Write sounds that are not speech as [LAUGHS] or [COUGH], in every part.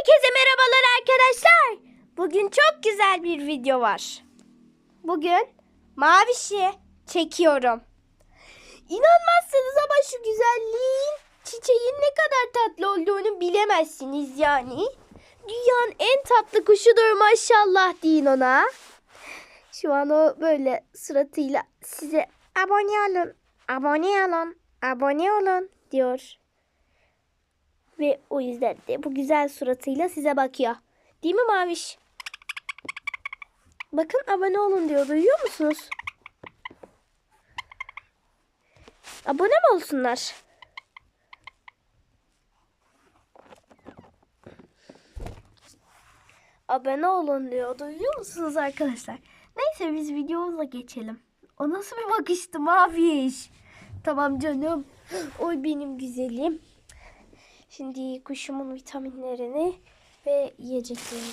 Herkese merhabalar arkadaşlar. Bugün çok güzel bir video var. Bugün mavişi çekiyorum. İnanmazsınız ama şu güzelliğin çiçeğin ne kadar tatlı olduğunu bilemezsiniz yani. Dünyanın en tatlı kuşudur maşallah deyin ona. Şu an o böyle suratıyla size abone olun, abone olun, abone olun diyor. Ve o yüzden de bu güzel suratıyla size bakıyor. Değil mi Maviş? Bakın abone olun diyor. Duyuyor musunuz? Abone mi olsunlar? Abone olun diyor. Duyuyor musunuz arkadaşlar? Neyse biz videomuza geçelim. O nasıl bir bakıştı Maviş? Tamam canım. Oy benim güzelim. Şimdi kuşumun vitaminlerini ve yiyeceklerini.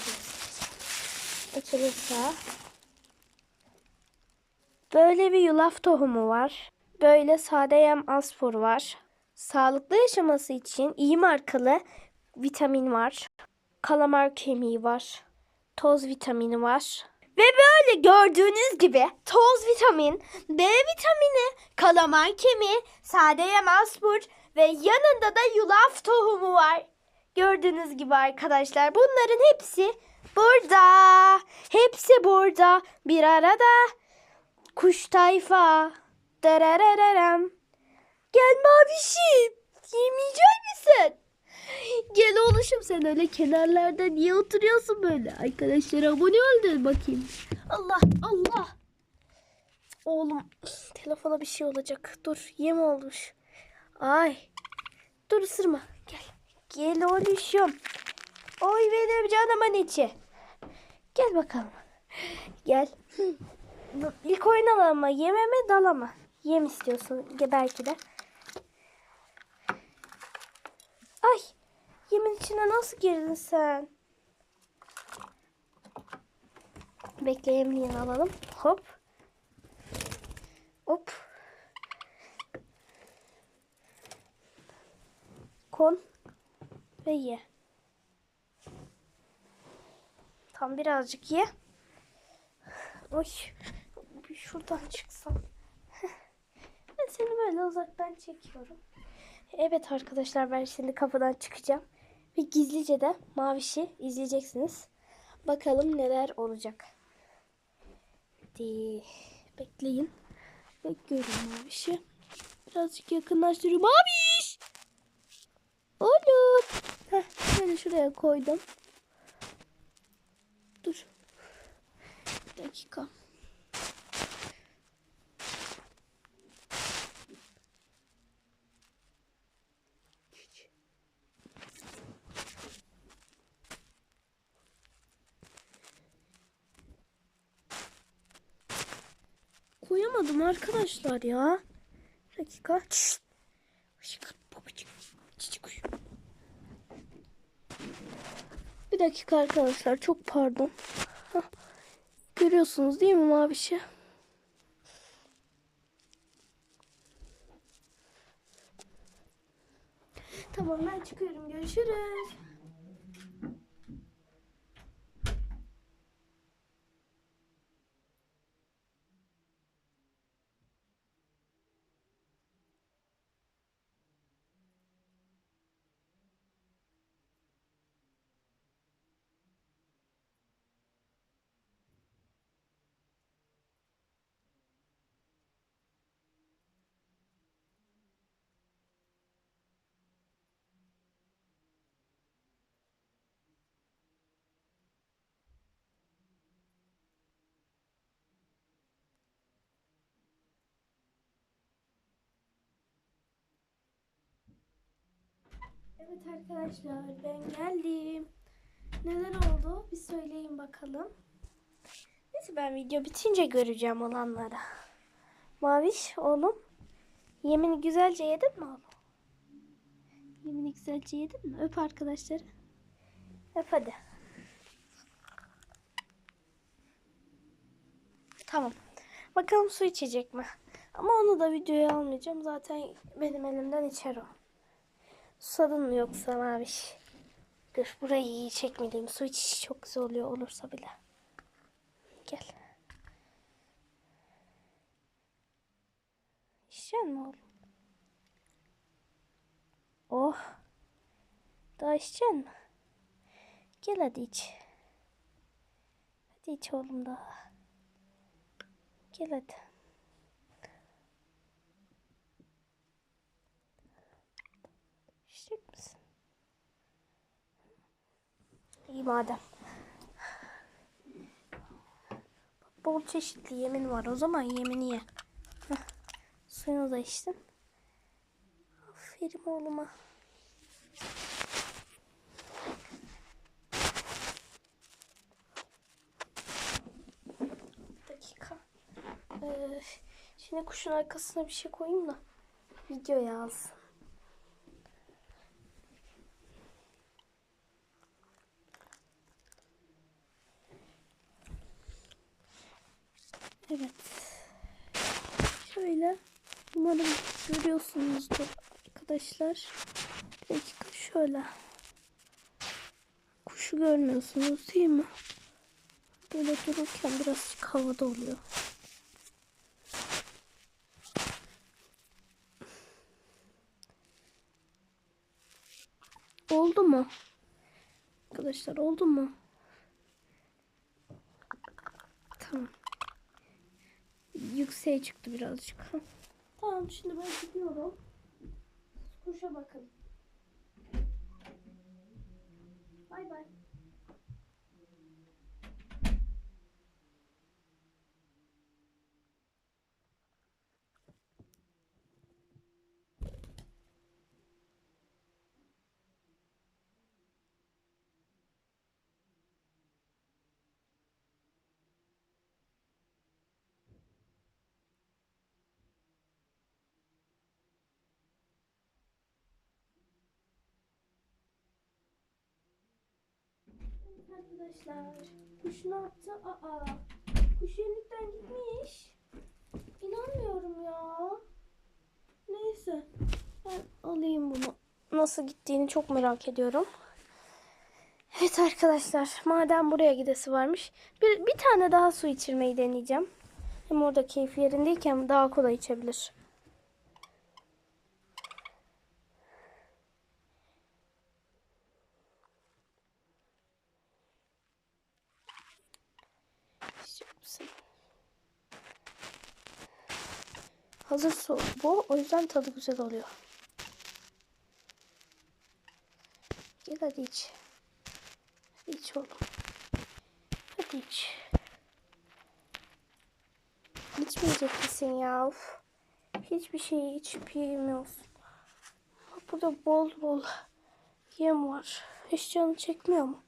Açılırsa böyle bir yulaf tohumu var. Böyle sade yem aspor var. Sağlıklı yaşaması için iyi markalı vitamin var. Kalamar kemiği var. Toz vitamini var. Ve böyle gördüğünüz gibi toz vitamin, B vitamini, kalamar kemiği, sade yem aspur ve yanında da yulaf tohumu var. Gördüğünüz gibi arkadaşlar bunların hepsi burada. Hepsi burada. Bir arada kuş tayfa. Dararararam. Gel mavişim. Yemeyecek misin? Gel oğluşum sen öyle kenarlarda niye oturuyorsun böyle? Arkadaşlar abone ol de bakayım. Allah Allah. Oğlum telefona bir şey olacak. Dur yem olmuş. Ay. Dur ısırma. Gel. Gel oğluşum. Oy benim canımın içi. Gel bakalım. Gel. İlk oynayalım mı? Yeme mi dala mı? Yem istiyorsun belki de. Ay. Yemin içine nasıl girdin sen? Bekle yemliğini alalım. Hop. Hop. Kon. Ve ye. Tam birazcık ye. Oy. Şuradan çıksam. Ben seni böyle uzaktan çekiyorum. Evet arkadaşlar ben şimdi kapıdan çıkacağım. Ve gizlice de Maviş'i izleyeceksiniz. Bakalım neler olacak. Hadi bekleyin. Bekliyorum Maviş'i. Birazcık yakınlaştırıyorum. Maviş! Oğlum. Heh, şöyle şuraya koydum. Dur. Bir dakika. Koyamadım arkadaşlar ya. Bir dakika. Şşt. Bir dakika arkadaşlar çok pardon. Görüyorsunuz değil mi mavişi? Tamam ben çıkıyorum. Görüşürüz. Evet arkadaşlar ben geldim. Neler oldu? Bir söyleyin bakalım. Neyse ben video bitince göreceğim olanları. Maviş oğlum. Yemini güzelce yedin mi oğlum? Yemini güzelce yedin mi? Öp arkadaşları. Öp hadi. Tamam. Bakalım su içecek mi? Ama onu da videoya almayacağım. Zaten benim elimden içer o. Susadın mı yoksa Maviş? Dur burayı iyi çekmeliyim. Su içişi çok güzel oluyor olursa bile. Gel. İçecek mi oğlum? Oh. Daha içecek mi? Gel hadi iç. Hadi iç oğlum daha. Gel hadi. İçecek misin? İyi madem. Bol çeşitli yemin var. O zaman yemini ye. Heh. Suyunu da içtin. Aferin oğluma. Dakika. Ee, şimdi kuşun arkasına bir şey koyayım da video yazsın. Evet. Şöyle. Umarım görüyorsunuzdur arkadaşlar. Bir dakika şöyle. Kuşu görmüyorsunuz değil mi? Böyle dururken birazcık havada oluyor. Oldu mu? Arkadaşlar oldu mu? Tamam. Yükseğe çıktı birazcık. [LAUGHS] Tamam şimdi ben gidiyorum. Kuşa bakın. Bay bay. Arkadaşlar. Kuş ne yaptı? Aa. Kuş yemlikten gitmiş. İnanmıyorum ya. Neyse. Ben alayım bunu. Nasıl gittiğini çok merak ediyorum. Evet arkadaşlar. Madem buraya gidesi varmış. Bir, bir tane daha su içirmeyi deneyeceğim. Hem orada keyfi yerindeyken daha kolay içebilir. Misin? Hazır su bu. O yüzden tadı güzel oluyor. Gel hadi iç. Hadi iç oğlum. Hadi iç. İçmeyecek misin ya? Uf. Hiçbir şeyi içip yemiyorsun. Burada bol bol yem var. Hiç canı çekmiyor mu?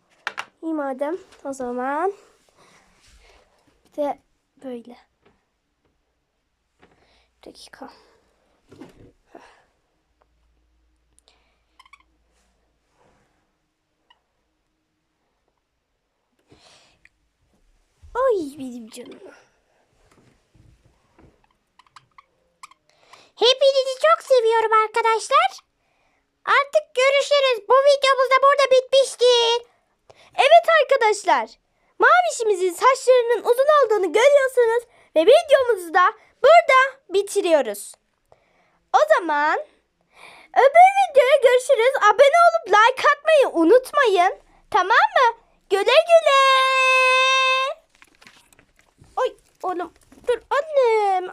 İyi madem. O zaman de böyle. Bir dakika. Ay benim canım. Hepinizi çok seviyorum arkadaşlar. Artık görüşürüz. Bu videomuz da burada bitmiştir. Evet arkadaşlar. Mavişimizin saçlarının uzun olduğunu görüyorsunuz. Ve videomuzu da burada bitiriyoruz. O zaman öbür videoya görüşürüz. Abone olup like atmayı unutmayın. Tamam mı? Güle güle. Oy oğlum dur anne.